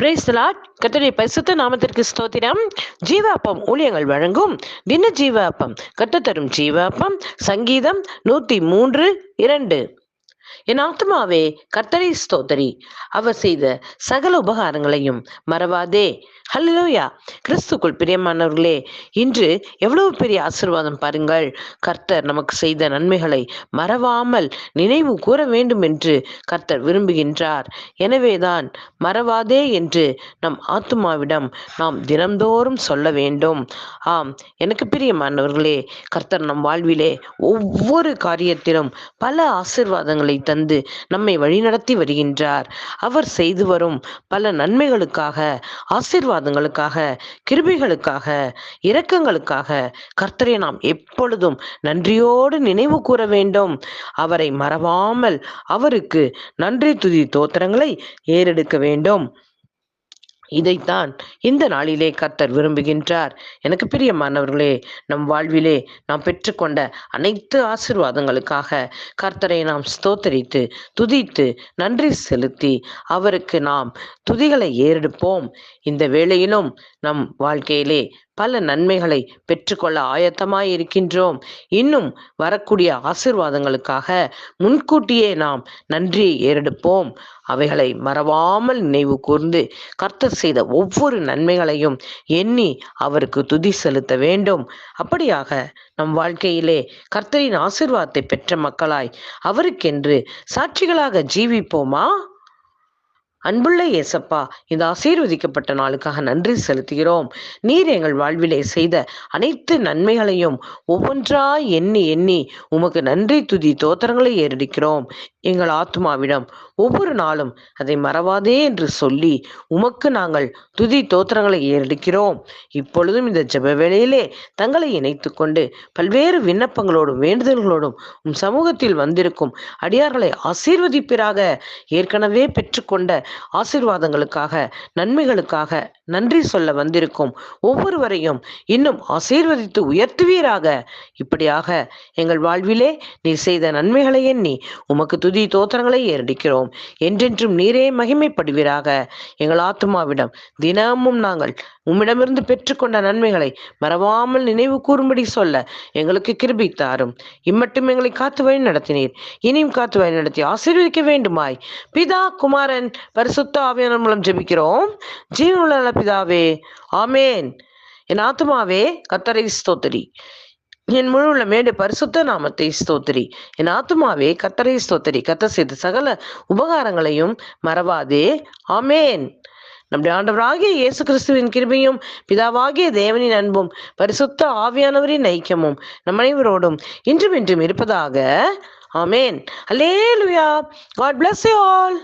பிரேஸ்லாட் கத்தருடைய பரிசுத்த நாமத்திற்கு ஸ்தோத்திரம். ஜீவாப்பம் ஊழியங்கள் வழங்கும் தின ஜீவாப்பம் கத்து தரும் ஜீவாப்பம். சங்கீதம் நூத்தி மூன்று இரண்டு. என் ஆத்மாவே கர்த்தரை ஸ்தோதரி அவர் செய்த சகல உபகாரங்களையும் மறவாதே. ஹல்லேலூயா. கிறிஸ்துக்குள் பிரியமானவர்களே இன்று எவ்வளவு பெரிய ஆசிர்வாதம் பாருங்கள். கர்த்தர் நமக்கு செய்த நன்மைகளை மறவாமல் நினைவு கூற வேண்டும் என்று கர்த்தர் விரும்புகின்றார். எனவேதான் மறவாதே என்று நம் ஆத்மாவிடம் நாம் தினந்தோறும் சொல்ல வேண்டும். ஆம் எனக்கு பிரியமானவர்களே கர்த்தர் நம் வாழ்விலே ஒவ்வொரு காரியத்திலும் பல ஆசிர்வாதங்களை தந்து நம்மை வழிநடத்தி வருகின்றார். அவர் செய்து வரும் பல நன்மைகளுக்காக ஆசிர்வாதங்களுக்காக கிருபிகளுக்காக இரக்கங்களுக்காக கர்த்தரை நாம் எப்பொழுதும் நன்றியோடு நினைவு கூற வேண்டும். அவரை மறவாமல் அவருக்கு நன்றி துதி தோத்திரங்களை ஏறெடுக்க வேண்டும். இதைத்தான் இந்த நாளிலே கர்த்தர் விரும்புகின்றார். எனக்கு பிரியமானவர்களே நம் வாழ்விலே நாம் பெற்றுக்கொண்ட அனைத்து ஆசிர்வாதங்களுக்காக கர்த்தரை நாம் ஸ்தோத்தரித்து துதித்து நன்றி செலுத்தி அவருக்கு நாம் துதிகளை ஏறெடுப்போம். இந்த வேளையிலும் நம் வாழ்க்கையிலே பல நன்மைகளை பெற்றுக்கொள்ள ஆயத்தமாய் இருக்கின்றோம் இன்னும் வரக்கூடிய ஆசிர்வாதங்களுக்காக முன்கூட்டியே நாம் நன்றியை ஏறெடுப்போம். அவைகளை மறவாமல் நினைவு கூர்ந்து கர்த்தர் செய்த ஒவ்வொரு நன்மைகளையும் எண்ணி அவருக்கு துதி செலுத்த வேண்டும். அப்படியாக நம் வாழ்க்கையிலே கர்த்தரின் ஆசிர்வாதத்தை பெற்ற மக்களாய் அவருக்கென்று சாட்சிகளாக ஜீவிப்போமா? அன்புள்ள இயேசப்பா இந்த ஆசீர்வதிக்கப்பட்ட நாளுக்காக நன்றி செலுத்துகிறோம். நீர் எங்கள் வாழ்விலே செய்த அனைத்து நன்மைகளையும் ஒவ்வொன்றாய் எண்ணி எண்ணி உமக்கு நன்றி துதி தோத்திரங்களை ஏறடிக்கிறோம். எங்கள் ஆத்மாவிடம் ஒவ்வொரு நாளும் அதை மறவாதே என்று சொல்லி உமக்கு நாங்கள் துதி தோத்திரங்களை ஏறெடுக்கிறோம். இப்பொழுதும் இந்த ஜெப வேளையிலே தங்களை இணைத்து கொண்டு பல்வேறு விண்ணப்பங்களோடும் வேண்டுதல்களோடும் உம் சமூகத்தில் வந்திருக்கும் அடியார்களை ஆசீர்வதிப்பிறாக ஏற்கனவே பெற்றுக்கொண்ட ஆசீர்வாதங்களுக்காக நன்மைகளுக்காக நன்றி சொல்ல வந்திருக்கும் ஒவ்வொருவரையும் இன்னும் ஆசீர்வதித்து உயர்த்துவீராக. இப்படியாக எங்கள் வாழ்விலே நீர் செய்த நன்மைகளை எண்ணி உமக்கு துதி தோத்திரங்களை ஏறடிக்கிறோம். என்றென்றும் நீரே மகிமைப்படுவீராக. எங்கள் ஆத்மாவிடம் தினமும் நாங்கள் உம்மிடமிருந்து பெற்றுக்கொண்ட நன்மைகளை மறவாமல் நினைவு கூறும்படி சொல்ல எங்களுக்கு கிருபி தாரும். இம்மட்டும் எங்களை காத்து வழி நடத்தினீர் இனியும் காத்து வழி நடத்தி ஆசீர்வதிக்க வேண்டுமாய். பிதா குமாரன் பரிசுத்த ஆவியான மூலம் ஜெபிக்கிறோம். ஜீவனுள்ள பிதாவே ஆமேன். என் ஆத்மாவே கத்தரை ஸ்தோத்திரி. என் முழு உள்ள மேடு பரிசுத்த நாமத்தை ஸ்தோத்திரி. என் ஆத்மாவே கத்தரை ஸ்தோத்திரி. கத்த செய்த சகல உபகாரங்களையும் மறவாதே. ஆமேன். நம்முடைய ஆண்டவராகிய இயேசு கிறிஸ்துவின் கிருபையும் பிதாவாகிய தேவனின் அன்பும் பரிசுத்த ஆவியானவரின் ஐக்கியமும் நம் அனைவரோடும் இன்றும் இன்றும் இருப்பதாக. ஆமேன். அல்லேலுயா காட் பிளஸ் யூ ஆல்